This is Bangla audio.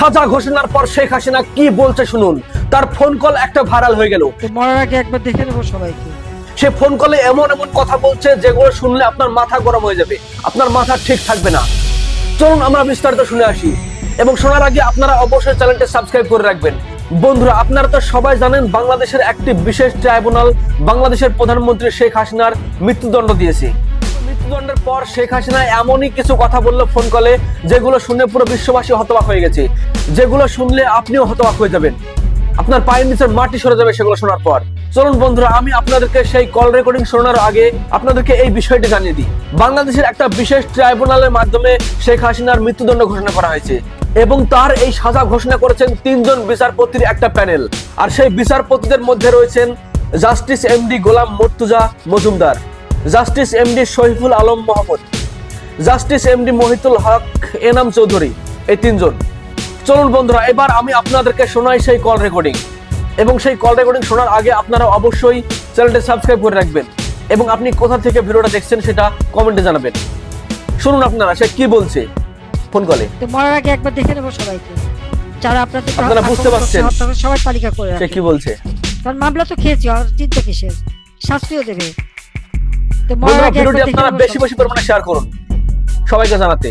সাজা ঘোষণার পর শেখ হাসিনা কি বলছে শুনুন। তার ফোন কল একটা ভাইরাল হয়ে গেল। মরার আগে একবার দেখে নেব সবাইকে। সে ফোন কলে এমন এমন কথা বলছে যেগুলো শুনলে আপনার মাথা গরম হয়ে যাবে। আপনার মাথা ঠিক থাকবে না। চলুন আমরা বিস্তারিত শুনে আসি। এবং শোনার আগে আপনারা অবশ্যই চ্যানেলটি সাবস্ক্রাইব করে রাখবেন। বন্ধুরা আপনারা তো সবাই জানেন বাংলাদেশের একটি বিশেষ ট্রাইব্যুনাল বাংলাদেশের প্রধানমন্ত্রী শেখ হাসিনার মৃত্যুদণ্ড দিয়েছে। মৃত্যুদণ্ডের পর শেখ হাসিনা এমনই কিছু কথা বলল ফোন কলে যেগুলো শুনে পুরো বিশ্ববাসী হতবাক হয়ে গেছে। যেগুলো শুনলে আপনিও হতবাক হয়ে যাবেন। আপনার পায়ের নিচের মাটি সরে যাবে সেগুলো শোনার পর। চলুন বন্ধুরা, আমি আপনাদেরকে সেই কল রেকর্ডিং শোনার আগে আপনাদেরকে এই বিষয়টি জানিয়ে দিই। বাংলাদেশের একটা বিশেষ ট্রাইব্যুনালের মাধ্যমে শেখ হাসিনার মৃত্যুদণ্ড ঘোষণা করা হয়েছে এবং তার এই সাজা ঘোষণা করেছেন তিনজন বিচারপতির একটা প্যানেল। আর সেই বিচারপতিদের মধ্যে রয়েছেন justice MD Golam Mortuza Majumder. Justice MD Shahiful Alam Mohammad justice MD Mohitul Haque Enam Chowdhury এই তিনজন। চলুন বন্ধুরা এবার আমি আপনাদেরকে শোনাই সেই কল রেকর্ডিং এবং সেই কল রেকর্ডিং শোনার আগে আপনারা অবশ্যই চ্যানেলটি সাবস্ক্রাইব করে রাখবেন এবং আপনি কোথা থেকে ভিডিওটা দেখছেন সেটা কমেন্টে জানাবেন। শুনুন আপনারা সে কি বলছে? ফোন কলে মরার আগে একবার দেখে নেব সবাইকে। যারা আপনাদের আপনারা বুঝতে পারছেন? সবাই তালিকা করে সে কি বলছে? কারণ মামলা তো খেয়েছি আর চিন্তা কিসের? শাস্তিও দেবে। ভিডিওটি আপনারা বেশি বেশি পরিমাণে শেয়ার করুন। সবাইকে জানাতে।